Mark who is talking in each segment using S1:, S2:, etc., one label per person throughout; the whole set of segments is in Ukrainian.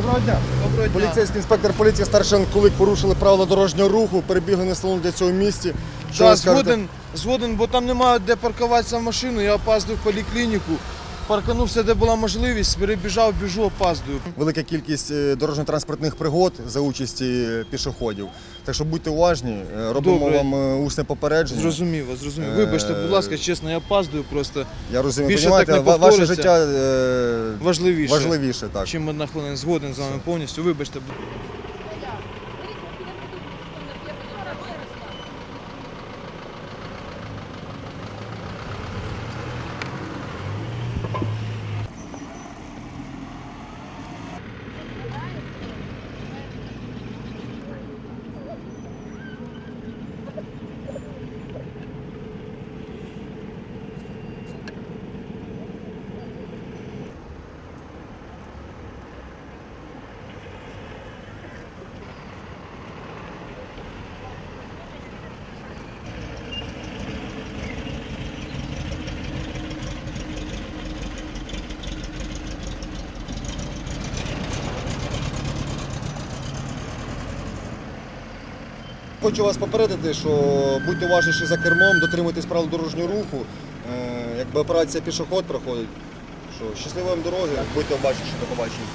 S1: Доброго дня.
S2: Доброго дня.
S1: Поліцейський інспектор поліції старшин Кулик порушили правила дорожнього руху, перебігли на салон для цього місці. Що ви скажете?
S2: згоден, згоден, бо там немає де паркуватися машину, я опаздую в поліклініку. Парканувся, де була можливість, перебіжав, біжу, опаздую.
S1: Велика кількість е, дорожньо-транспортних пригод за участі пішоходів. Так що будьте уважні, е, робимо
S2: Добре.
S1: вам е, усне попередження.
S2: Зрозумів вас, зрозумів.
S1: Е,
S2: Вибачте, будь ласка, чесно, я опаздую просто
S1: Я розумію,
S2: Більше
S1: понімаєте,
S2: так не
S1: ва- ваше
S2: повториться.
S1: життя е,
S2: важливіше,
S1: важливіше. Так.
S2: чим одна хвилина. Згоден з вами повністю. Вибачте.
S1: Хочу вас попередити, що будьте уважніші за кермом, дотримуйтесь правил дорожнього руху. Е, Якби операція пішоход проходить, що щасливої вам дороги, будьте обачніші, до побачення.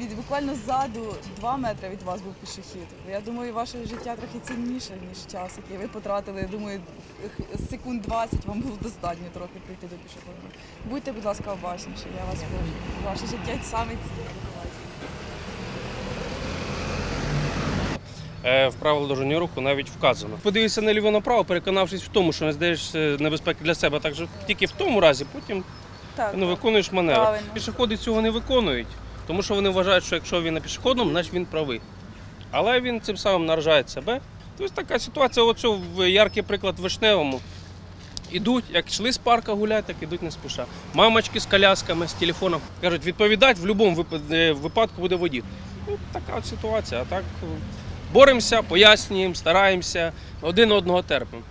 S3: Дивіться, буквально ззаду два метри від вас був пішохід. Я думаю, ваше життя трохи цінніше, ніж час, який ви потратили. Я думаю, секунд 20 вам було достатньо трохи прийти до пішоходу. Будьте, будь ласка, обачніші, я вас прошу. Ваше життя саме цінне.
S4: Е, в правила дорожнього руху навіть вказано. Подивися наліво направо, переконавшись в тому, що не здаєш е, небезпеки для себе, так що тільки в тому разі, потім
S3: Так,
S4: ну, виконуєш маневр. Пішоходи цього не виконують, тому що вони вважають, що якщо він на пішохідному, значить він правий. Але він цим самим наражає себе. Тобто така ситуація, оцю в яркий приклад в Вишневому. Ідуть, як йшли з парка гуляти, так ідуть не спіша. Мамочки з колясками, з телефоном. Кажуть, відповідати в будь-якому е, випадку буде водій. Ну, така от ситуація. А так е, боремося, пояснюємо, стараємося, один одного терпимо.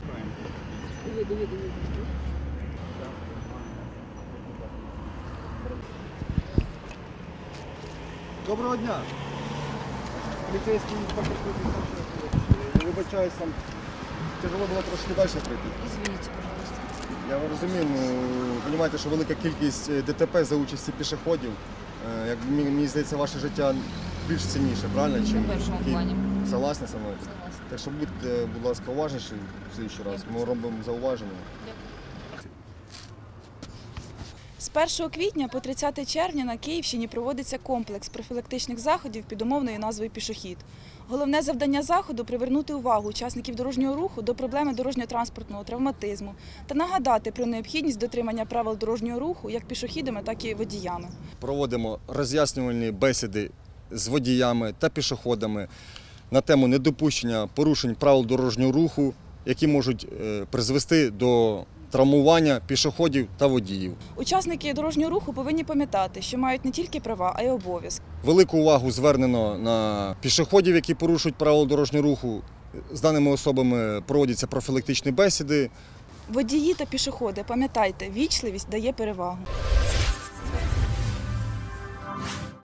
S1: Доброго дня. Поліцейський інспектор Вибачаюсь, там тяжело було трошки далі пройти.
S5: Извините, пожалуйста.
S1: Я розумію, ну, розумієте, що велика кількість е, ДТП за участі пішоходів. Е, Як мені, здається, ваше життя більш цінніше, правильно? Чим
S5: першому
S1: ті-
S5: плані.
S1: Согласні со мною?
S5: Согласна.
S1: Так що будьте, будь ласка, уважніші в слідчий раз. Ми робимо зауваження.
S3: З 1 квітня по 30 червня на Київщині проводиться комплекс профілактичних заходів під умовною назвою Пішохід. Головне завдання заходу привернути увагу учасників дорожнього руху до проблеми дорожньо-транспортного травматизму та нагадати про необхідність дотримання правил дорожнього руху як пішохідами, так і водіями.
S1: Проводимо роз'яснювальні бесіди з водіями та пішоходами на тему недопущення порушень правил дорожнього руху, які можуть е, призвести до травмування пішоходів та водіїв.
S3: Учасники дорожнього руху повинні пам'ятати, що мають не тільки права, а й обов'язки.
S1: Велику увагу звернено на пішоходів, які порушують правила дорожнього руху. З даними особами проводяться профілактичні бесіди.
S3: Водії та пішоходи, пам'ятайте, вічливість дає перевагу.